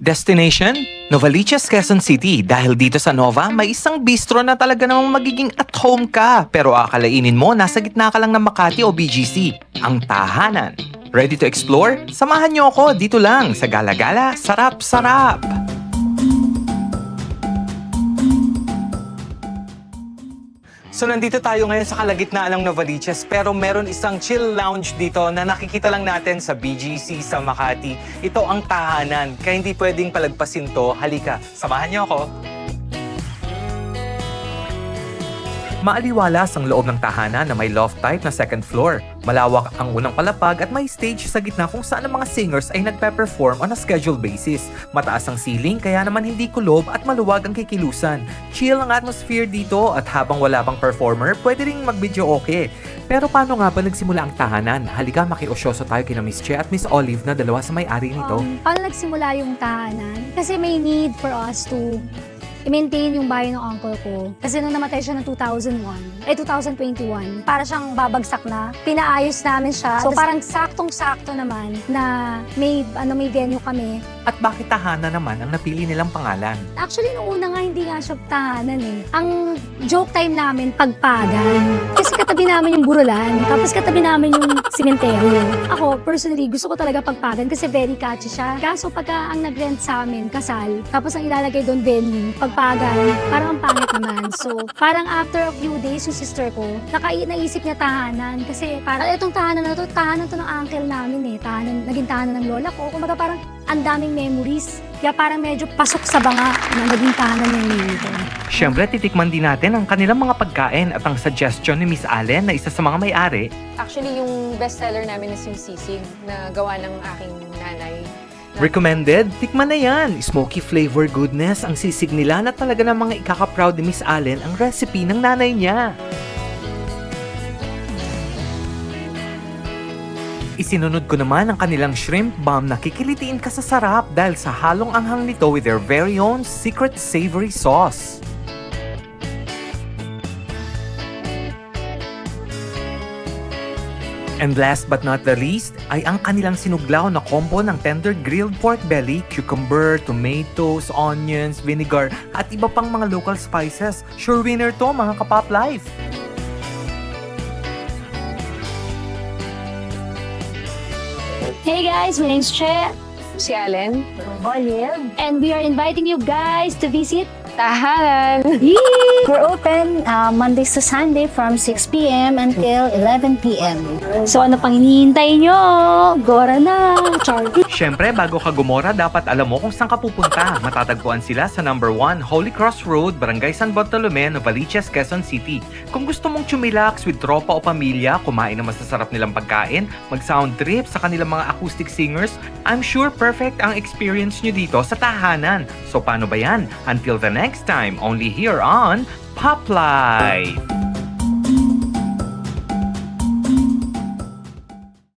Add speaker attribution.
Speaker 1: Destination? Novaliches, Quezon City. Dahil dito sa Nova, may isang bistro na talaga namang magiging at home ka. Pero akalainin mo, nasa gitna ka lang ng Makati o BGC. Ang tahanan. Ready to explore? Samahan niyo ako dito lang sa Gala-Gala Sarap Sarap! So nandito tayo ngayon sa kalagitnaan ng Novaliches pero meron isang chill lounge dito na nakikita lang natin sa BGC sa Makati. Ito ang tahanan kaya hindi pwedeng palagpasin to. Halika, samahan niyo ako. Maaliwalas ang loob ng tahanan na may loft type na second floor. Malawak ang unang palapag at may stage sa gitna kung saan ang mga singers ay nagpe-perform on a scheduled basis. Mataas ang ceiling kaya naman hindi kulob at maluwag ang kikilusan. Chill ang atmosphere dito at habang wala pang performer, pwede ring mag-video okay. Pero paano nga ba nagsimula ang tahanan? Halika makiosyoso tayo kina Miss Che at Miss Olive na dalawa sa may-ari nito.
Speaker 2: Um, paano nagsimula yung tahanan? Kasi may need for us to i-maintain yung bahay ng uncle ko. Kasi nung namatay siya ng 2001, eh 2021, para siyang babagsak na. Pinaayos namin siya. So parang saktong-sakto naman na may ano may venue kami.
Speaker 1: At bakit tahanan naman ang napili nilang pangalan?
Speaker 2: Actually, nung una nga, hindi nga siya tahanan eh. Ang joke time namin, pagpagan. Kasi katabi namin yung burulan, tapos katabi namin yung simenteryo. Ako, personally, gusto ko talaga pagpagan kasi very catchy siya. Kaso pagka ang nag-rent sa amin, kasal, tapos ang ilalagay doon venue, pagpagan, parang ang pangit naman. So, parang after a few days, yung sister ko, nakai naisip niya tahanan. Kasi parang, itong tahanan na to, tahanan to ng uncle namin eh. Tahanan, naging tahanan ng lola ko. Kumbaga parang ang daming memories. Kaya parang medyo pasok sa banga na naging tahanan ng nito.
Speaker 1: Siyempre, titikman din natin ang kanilang mga pagkain at ang suggestion ni Miss Allen na isa sa mga may-ari
Speaker 3: Actually, yung bestseller namin is yung sisig na gawa ng aking nanay.
Speaker 1: Recommended? Tikman na yan! Smoky flavor goodness ang sisig nila na talaga ng mga ikaka-proud ni Miss Allen ang recipe ng nanay niya. Isinunod ko naman ang kanilang shrimp bomb na kikilitiin ka sa sarap dahil sa halong anghang nito with their very own secret savory sauce. And last but not the least ay ang kanilang sinuglaw na combo ng tender grilled pork belly, cucumber, tomatoes, onions, vinegar at iba pang mga local spices. Sure winner to mga kapop life!
Speaker 2: Hey guys, my name's Che
Speaker 3: Si Allen,
Speaker 2: Olive. And we are inviting you guys to visit
Speaker 3: tahanan!
Speaker 4: We're open uh, Mondays to Sunday from 6 p.m. until 11 p.m.
Speaker 2: So ano pang hinihintay nyo? Gora na! Char!
Speaker 1: Siyempre, bago ka gumora, dapat alam mo kung saan ka pupunta. Matatagpuan sila sa number 1 Holy Cross Road, Barangay San Bartolome, Novaliches, Quezon City. Kung gusto mong chumilax with tropa o pamilya, kumain ng masasarap nilang pagkain, mag-sound trip sa kanilang mga acoustic singers, I'm sure perfect ang experience nyo dito sa tahanan. So paano ba yan? Until the next time, only here on Pop Life!